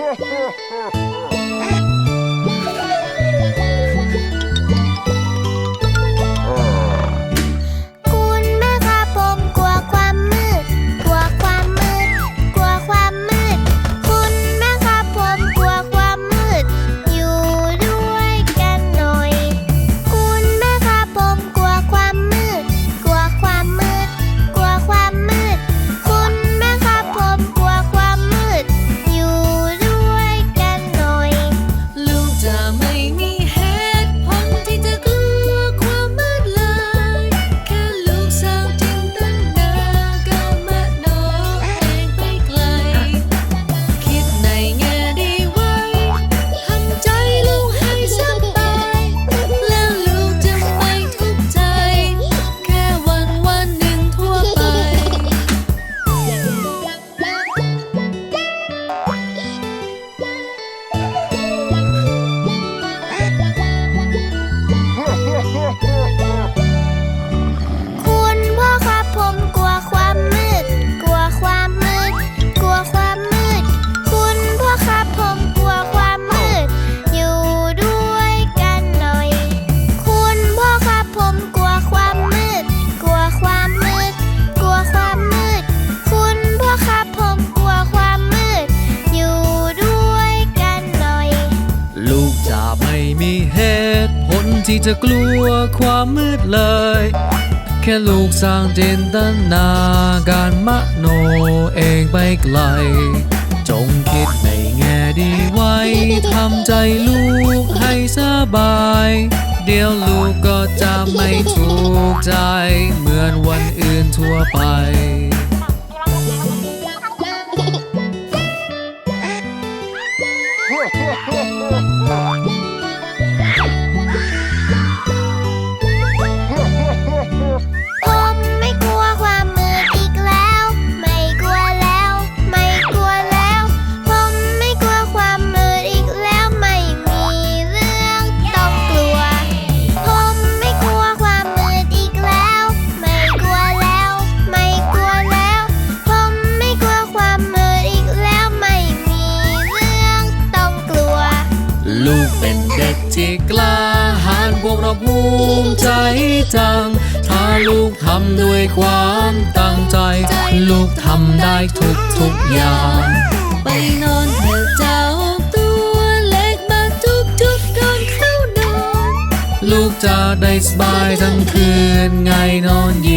Ha ha ha ha! ไม่มีเหตุผลที่จะกลัวความมืดเลย แค่ลูกสร้างจินตนาการมโนเองไปไกล จงคิดในแง่ดีไว้ทำใจลูกให้สบาย เดี๋ยวลูกก็จะไม่ถูกใจ เหมือนวันอื่นทั่วไป ลูกเป็นเด็กที่กล้าหาญพวกเราภูมิใจจัง ถ้าลูกทำด้วยความตั้งใจ ลูกทำได้ทุกทุกอย่าง ไปนอนเถอะเจ้าตัวเล็กมาทุกทุกนอนเข้านอน ลูกจะได้สบายทั้งคืนไงนอนย